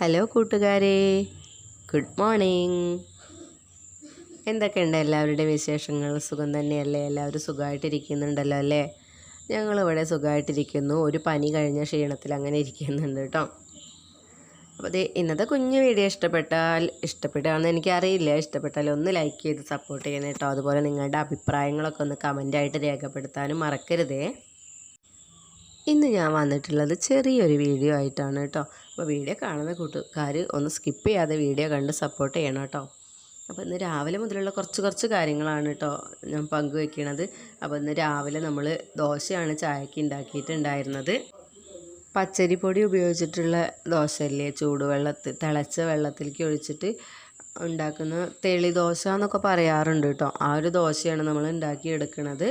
Hello കൂട്ടുകാരെ good morning എന്തൊക്കെയുണ്ട് എല്ലാവരുടെയും വിശേഷങ്ങൾ? സുഖം തന്നെയല്ലേ? എല്ലാവരും സുഖമായിട്ടിരിക്കുന്നുണ്ടല്ലോ അല്ലേ? ഞങ്ങളിവിടെ സുഖമായിട്ടിരിക്കുന്നു. ഒരു പനി കഴിഞ്ഞ ക്ഷീണത്തിൽ അങ്ങനെ ഇരിക്കുന്നുണ്ട് കേട്ടോ. അപ്പോൾ അതെ ഇന്നത്തെ കുഞ്ഞു വീഡിയോ ഇഷ്ടപ്പെട്ടാൽ ഇഷ്ടപ്പെട്ടാന്ന് എനിക്കറിയില്ല. ഇഷ്ടപ്പെട്ടാൽ ഒന്ന് ലൈക്ക് ചെയ്ത് സപ്പോർട്ട് ചെയ്യണം കേട്ടോ. അതുപോലെ നിങ്ങളുടെ അഭിപ്രായങ്ങളൊക്കെ ഒന്ന് കമന്റായിട്ട് രേഖപ്പെടുത്താനും മറക്കരുതേ. ഇന്ന് ഞാൻ വന്നിട്ടുള്ളത് ചെറിയൊരു വീഡിയോ ആയിട്ടാണ് കേട്ടോ. അപ്പോൾ വീഡിയോ കാണുന്ന കൂട്ടുകാർ ഒന്ന് സ്കിപ്പ് ചെയ്യാതെ വീഡിയോ കണ്ട് സപ്പോർട്ട് ചെയ്യണം കേട്ടോ. അപ്പോൾ ഇന്ന് രാവിലെ മുതലുള്ള കുറച്ച് കുറച്ച് കാര്യങ്ങളാണ് കേട്ടോ ഞാൻ പങ്കുവെക്കണത്. അപ്പോൾ ഇന്ന് രാവിലെ നമ്മൾ ദോശയാണ് ചായക്ക് ഉണ്ടാക്കിയിട്ടുണ്ടായിരുന്നത് പച്ചരിപ്പൊടി ഉപയോഗിച്ചിട്ടുള്ള ദോശയല്ലേ? ചൂടുവെള്ളത്തിൽ തിളച്ച വെള്ളത്തിലേക്ക് ഒഴിച്ചിട്ട് ഉണ്ടാക്കുന്ന തെളി ദോശ എന്നൊക്കെ പറയാറുണ്ട് കേട്ടോ. ആ ഒരു ദോശയാണ് നമ്മൾ ഉണ്ടാക്കിയെടുക്കുന്നത്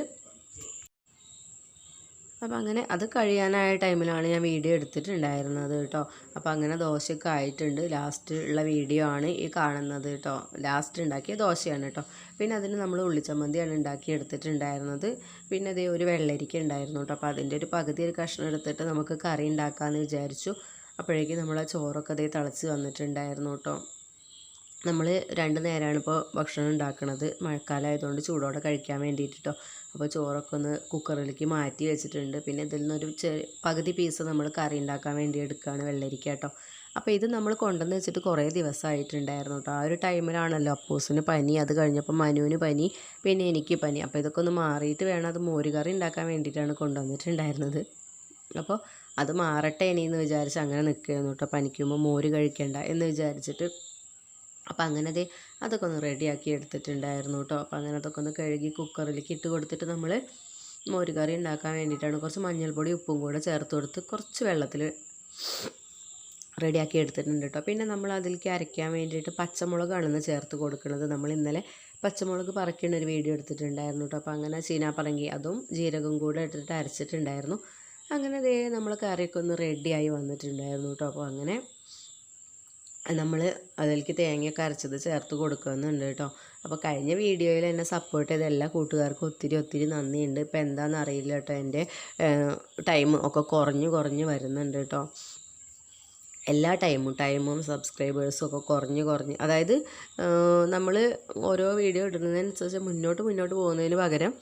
അപ്പോൾ അങ്ങനെ അത് കഴിയാനായ ടൈമിലാണ് ഞാൻ വീഡിയോ എടുത്തിട്ടുണ്ടായിരുന്നത് കേട്ടോ. അപ്പോൾ അങ്ങനെ ദോശയൊക്കെ ആയിട്ടുണ്ട്. ലാസ്റ്റ് ഉള്ള വീഡിയോ ആണ് ഈ കാണുന്നത് കേട്ടോ. ലാസ്റ്റ് ഉണ്ടാക്കിയ ദോശയാണ് കേട്ടോ. പിന്നെ അതിന് നമ്മൾ ഉള്ളിച്ചമ്മന്തിയാണ് ഉണ്ടാക്കി എടുത്തിട്ടുണ്ടായിരുന്നത്. പിന്നെ അതേ ഒരു വെള്ളരിക്ക ഉണ്ടായിരുന്നു കേട്ടോ. അപ്പോൾ അതിന്റെ ഒരു പകുതി ഒരു കഷ്ണം എടുത്തിട്ട് നമുക്ക് കറി ഉണ്ടാക്കാമെന്ന് വിചാരിച്ചു. അപ്പോഴേക്കും നമ്മളെ ചോറൊക്കെ അതേ തിളച്ച് വന്നിട്ടുണ്ടായിരുന്നു കേട്ടോ. നമ്മൾ രണ്ട് നേരമാണ് ഇപ്പോൾ ഭക്ഷണം ഉണ്ടാക്കുന്നത് മഴക്കാലമായതുകൊണ്ട് ചൂടോടെ കഴിക്കാൻ വേണ്ടിയിട്ടോ അപ്പോൾ ചോറൊക്കെ ഒന്ന് കുക്കറിലേക്ക് മാറ്റി വെച്ചിട്ടുണ്ട്. പിന്നെ ഇതിൽ നിന്നൊരു പകുതി പീസ് നമ്മൾ കറി ഉണ്ടാക്കാൻ വേണ്ടി എടുക്കുകയാണ് വെള്ളരിക്ക കേട്ടോ അപ്പോൾ ഇത് നമ്മൾ കൊണ്ടുവന്ന് വെച്ചിട്ട് കുറേ ദിവസമായിട്ടുണ്ടായിരുന്നു കേട്ടോ ആ ഒരു ടൈമിലാണല്ലോ അപ്പൂസിന് പനി. അത് കഴിഞ്ഞപ്പോൾ മനുവിന് പനി. പിന്നെ എനിക്ക് പനി. അപ്പോൾ ഇതൊക്കെ ഒന്ന് മാറിയിട്ട് വേണം അത് മോരുകറി ഉണ്ടാക്കാൻ വേണ്ടിയിട്ടാണ് കൊണ്ടുവന്നിട്ടുണ്ടായിരുന്നത്. അപ്പോൾ അത് മാറട്ടെ ഇനിയെന്ന് വിചാരിച്ച് അങ്ങനെ നിൽക്കുകയായിരുന്നു കേട്ടോ പനിക്കുമ്പോൾ മോര് കഴിക്കണ്ട എന്ന് വിചാരിച്ചിട്ട് അപ്പം അങ്ങനെ ദേ അതൊക്കെ ഒന്ന് റെഡിയാക്കി എടുത്തിട്ടുണ്ടായിരുന്നു കേട്ടോ അപ്പം അങ്ങനെ അതൊക്കെ ഒന്ന് കഴുകി കുക്കറിലേക്ക് ഇട്ട് കൊടുത്തിട്ട് നമ്മൾ മോരുകറി ഉണ്ടാക്കാൻ വേണ്ടിയിട്ടാണ് കുറച്ച് മഞ്ഞൾപ്പൊടി ഉപ്പും കൂടെ ചേർത്ത് കൊടുത്ത് കുറച്ച് വെള്ളത്തിൽ റെഡിയാക്കി എടുത്തിട്ടുണ്ട് കേട്ടോ പിന്നെ നമ്മൾ അതിലേക്ക് അരയ്ക്കാൻ വേണ്ടിയിട്ട് പച്ചമുളകാണ് ചേർത്ത് കൊടുക്കുന്നത്. നമ്മൾ ഇന്നലെ പച്ചമുളക് പറക്കുന്ന ഒരു വീഡിയോ എടുത്തിട്ടുണ്ടായിരുന്നു കേട്ടോ അപ്പോൾ അങ്ങനെ ചീനാപ്പറങ്കി അതും ജീരകം കൂടെ ഇട്ടിട്ട് അരച്ചിട്ടുണ്ടായിരുന്നു. അങ്ങനെ അതേ നമ്മൾ കറിയൊക്കെ ഒന്ന് റെഡിയായി വന്നിട്ടുണ്ടായിരുന്നു കേട്ടോ അപ്പോൾ അങ്ങനെ നമ്മൾ അതിലേക്ക് തേങ്ങയൊക്കെ അരച്ചത് ചേർത്ത് കൊടുക്കുന്നുണ്ട് കേട്ടോ. അപ്പോൾ കഴിഞ്ഞ വീഡിയോയിൽ എന്നെ സപ്പോർട്ട് ചെയ്ത എല്ലാ കൂട്ടുകാർക്കും ഒത്തിരി ഒത്തിരി നന്ദിയുണ്ട്. ഇപ്പോൾ എന്താണെന്ന് അറിയില്ല കേട്ടോ എന്റെ ടൈം ഒക്കെ കുറഞ്ഞ് കുറഞ്ഞ് വരുന്നുണ്ട് കേട്ടോ. എല്ലാ ടൈമും ടൈമും സബ്സ്ക്രൈബേഴ്സും ഒക്കെ കുറഞ്ഞ് കുറഞ്ഞ്. അതായത് നമ്മൾ ഓരോ വീഡിയോ ഇടുന്നതിനനുസരിച്ച് മുന്നോട്ട് മുന്നോട്ട് പോകുന്നതിന് പകരം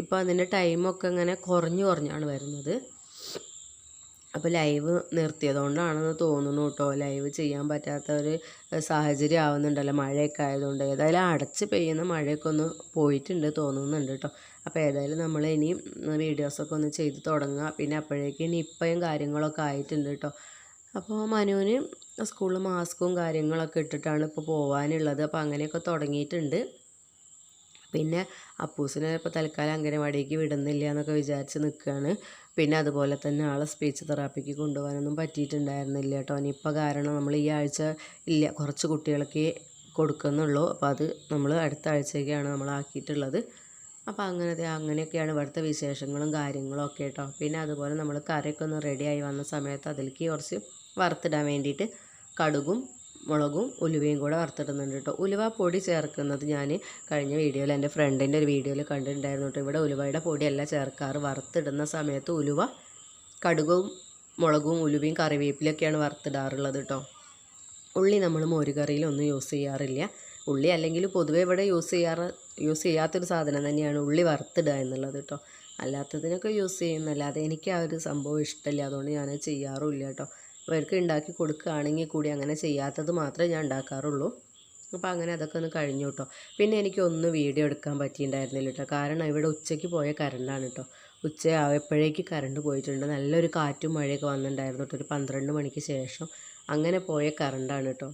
ഇപ്പോൾ അതിന്റെ ടൈമൊക്കെ ഇങ്ങനെ കുറഞ്ഞ് കുറഞ്ഞാണ് വരുന്നത്. അപ്പോൾ ലൈവ് നിർത്തിയതുകൊണ്ടാണെന്ന് തോന്നുന്നു കേട്ടോ. ലൈവ് ചെയ്യാൻ പറ്റാത്ത ഒരു സാഹചര്യം ആവുന്നുണ്ടല്ലോ. മഴയൊക്കെ ആയതുകൊണ്ട്. ഏതായാലും അടച്ച് പെയ്യുന്ന മഴയൊക്കെ ഒന്ന് പോയിട്ടുണ്ട് തോന്നുന്നുണ്ട് കേട്ടോ. അപ്പോൾ ഏതായാലും നമ്മൾ ഇനി വീഡിയോസൊക്കെ ഒന്ന് ചെയ്ത് തുടങ്ങുക. പിന്നെ അപ്പോഴേക്കും ഇനി ഇപ്പോഴും കാര്യങ്ങളൊക്കെ ആയിട്ടുണ്ട് കേട്ടോ. അപ്പോൾ മനുവിന് സ്കൂളിൽ മാസ്കും കാര്യങ്ങളൊക്കെ ഇട്ടിട്ടാണ് ഇപ്പോൾ പോകാനുള്ളത് അപ്പോൾ അങ്ങനെയൊക്കെ തുടങ്ങിയിട്ടുണ്ട്. പിന്നെ അപ്പൂസിനെ ഇപ്പോൾ തൽക്കാലം അംഗനവാടിക്ക് വിടുന്നില്ല എന്നൊക്കെ വിചാരിച്ച് നിൽക്കുകയാണ് പിന്നെ അതുപോലെ തന്നെ ആളെ സ്പീച്ച് തെറാപ്പിക്ക് കൊണ്ടുപോകാനൊന്നും പറ്റിയിട്ടുണ്ടായിരുന്നില്ല കേട്ടോ. ഇനിയിപ്പോൾ കാരണം നമ്മൾ ഈ ആഴ്ച ഇല്ല കുറച്ച് കുട്ടികൾക്ക് കൊടുക്കുന്നുള്ളൂ. അപ്പോൾ അത് നമ്മൾ അടുത്ത ആഴ്ചയ്ക്കാണ് നമ്മൾ ആക്കിയിട്ടുള്ളത്. അപ്പോൾ അങ്ങനത്തെ അങ്ങനെയൊക്കെയാണ് ഇവിടുത്തെ വിശേഷങ്ങളും കാര്യങ്ങളും ഒക്കെ കേട്ടോ. പിന്നെ അതുപോലെ നമ്മൾ കറിയൊക്കെ ഒന്ന് റെഡിയായി വന്ന സമയത്ത് അതിലേക്ക് കുറച്ച് വറുത്തിടാൻ വേണ്ടിയിട്ട് കടുകും മുളകും ഉലുവയും കൂടെ വറുത്തിടുന്നുണ്ട് കേട്ടോ. ഉലുവ പൊടി ചേർക്കുന്നത് ഞാൻ കഴിഞ്ഞ വീഡിയോയിൽ എന്റെ ഫ്രണ്ടിന്റെ ഒരു വീഡിയോയിൽ കണ്ടിട്ടുണ്ടായിരുന്നു കേട്ടോ. ഇവിടെ ഉലുവയുടെ പൊടിയല്ല ചേർക്കാറ്. വറുത്തിടുന്ന സമയത്ത് ഉലുവ കടുകും മുളകും ഉലുവയും കറിവേപ്പിലൊക്കെയാണ് വറുത്തിടാറുള്ളത് കേട്ടോ. ഉള്ളി നമ്മൾ മോരുകറിയിലൊന്നും യൂസ് ചെയ്യാറില്ല. ഉള്ളി അല്ലെങ്കിൽ പൊതുവേ ഇവിടെ യൂസ് ചെയ്യാറ് യൂസ് ചെയ്യാത്തൊരു സാധനം തന്നെയാണ് ഉള്ളി വറുത്തിടുക എന്നുള്ളത് കേട്ടോ. അല്ലാത്തതിനൊക്കെ യൂസ് ചെയ്യുന്നല്ലാതെ എനിക്ക് ആ ഒരു സംഭവം ഇഷ്ടമില്ല. അതുകൊണ്ട് ഞാൻ ചെയ്യാറുമില്ല കേട്ടോ. അവർക്ക് ഉണ്ടാക്കി കൊടുക്കുകയാണെങ്കിൽ കൂടി അങ്ങനെ ചെയ്യാത്തത് മാത്രമേ ഞാൻ ഉണ്ടാക്കാറുള്ളൂ. അപ്പോൾ അങ്ങനെ അതൊക്കെ ഒന്ന് കഴിഞ്ഞു കേട്ടോ. പിന്നെ എനിക്കൊന്നും വീഡിയോ എടുക്കാൻ പറ്റിയിട്ടുണ്ടായിരുന്നില്ല കേട്ടോ. കാരണം ഇവിടെ ഉച്ചയ്ക്ക് പോയ കറണ്ടാണ് കേട്ടോ. ഉച്ച ഉച്ചയായപ്പോഴേക്ക് കറണ്ട് പോയിട്ടുണ്ട്. നല്ലൊരു കാറ്റും മഴയൊക്കെ വന്നിട്ടുണ്ടായിരുന്നു കേട്ടോ. ഒരു പന്ത്രണ്ട് മണിക്ക് ശേഷം അങ്ങനെ പോയ കറണ്ടാണ് കേട്ടോ.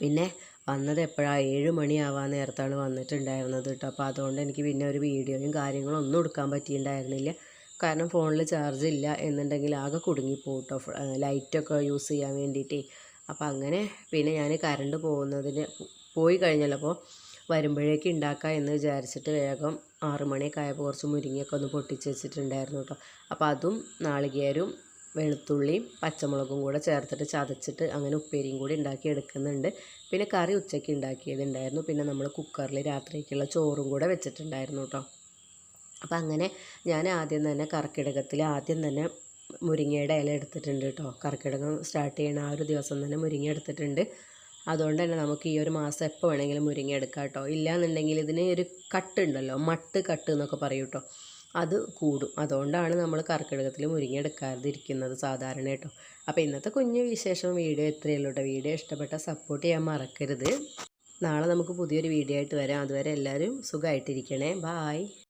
പിന്നെ വന്നത് എപ്പോഴാണ് ഏഴ് മണിയാവാൻ നേരത്താണ് വന്നിട്ടുണ്ടായിരുന്നത് കേട്ടോ. അപ്പോൾ അതുകൊണ്ട് എനിക്ക് പിന്നെ ഒരു വീഡിയോയും കാര്യങ്ങളും ഒന്നും എടുക്കാൻ പറ്റിയിട്ടുണ്ടായിരുന്നില്ല. കാരണം ഫോണിൽ ചാർജ് ഇല്ല എന്നുണ്ടെങ്കിൽ ആകെ കുടുങ്ങിപ്പോകും കേട്ടോ ലൈറ്റൊക്കെ യൂസ് ചെയ്യാൻ വേണ്ടിയിട്ട്. അപ്പോൾ അങ്ങനെ പിന്നെ ഞാൻ കറണ്ട് പോകുന്നതിന് പോയി കഴിഞ്ഞല്ലോ. അപ്പോൾ വരുമ്പോഴേക്ക് ഉണ്ടാക്കാം എന്ന് വിചാരിച്ചിട്ട് വേഗം ആറ് മണിയൊക്കെ ആയപ്പോൾ കുറച്ച് മുരിങ്ങയൊക്കെ ഒന്ന് പൊട്ടിച്ച് വെച്ചിട്ടുണ്ടായിരുന്നു കേട്ടോ അപ്പോൾ അതും നാളികേരും വെളുത്തുള്ളിയും പച്ചമുളകും കൂടെ ചേർത്തിട്ട് ചതച്ചിട്ട് അങ്ങനെ ഉപ്പേരിയും കൂടി ഉണ്ടാക്കി എടുക്കുന്നുണ്ട്. പിന്നെ കറി ഉച്ചയ്ക്ക് ഉണ്ടാക്കിയതുണ്ടായിരുന്നു പിന്നെ നമ്മൾ കുക്കറിൽ രാത്രിക്കുള്ള ചോറും കൂടെ വെച്ചിട്ടുണ്ടായിരുന്നു കേട്ടോ അപ്പം അങ്ങനെ ഞാൻ ആദ്യം തന്നെ കർക്കിടകത്തിൽ ആദ്യം തന്നെ മുരിങ്ങയുടെ ഇല എടുത്തിട്ടുണ്ട് കേട്ടോ കർക്കിടകം സ്റ്റാർട്ട് ചെയ്യണ ആ ഒരു ദിവസം തന്നെ മുരിങ്ങ എടുത്തിട്ടുണ്ട്. അതുകൊണ്ട് തന്നെ നമുക്ക് ഈ ഒരു മാസം എപ്പോൾ വേണമെങ്കിലും മുരിങ്ങ എടുക്കാം കേട്ടോ ഇല്ലയെന്നുണ്ടെങ്കിൽ ഇതിന് ഒരു കട്ട് ഉണ്ടല്ലോ മട്ട് കട്ട് എന്നൊക്കെ പറയും കേട്ടോ അത് കൂടും. അതുകൊണ്ടാണ് നമ്മൾ കർക്കിടകത്തിൽ മുരിങ്ങ എടുക്കാതിരിക്കുന്നത് സാധാരണ കേട്ടോ അപ്പോൾ ഇന്നത്തെ കുഞ്ഞു വിശേഷം വീഡിയോ ഇത്രയേ ഉള്ളൂ കേട്ടോ വീഡിയോ ഇഷ്ടപ്പെട്ട സപ്പോർട്ട് ചെയ്യാൻ മറക്കരുത്. നാളെ നമുക്ക് പുതിയൊരു വീഡിയോ ആയിട്ട് വരാം. അതുവരെ എല്ലാവരും സുഖമായിട്ടിരിക്കണേ ബായ്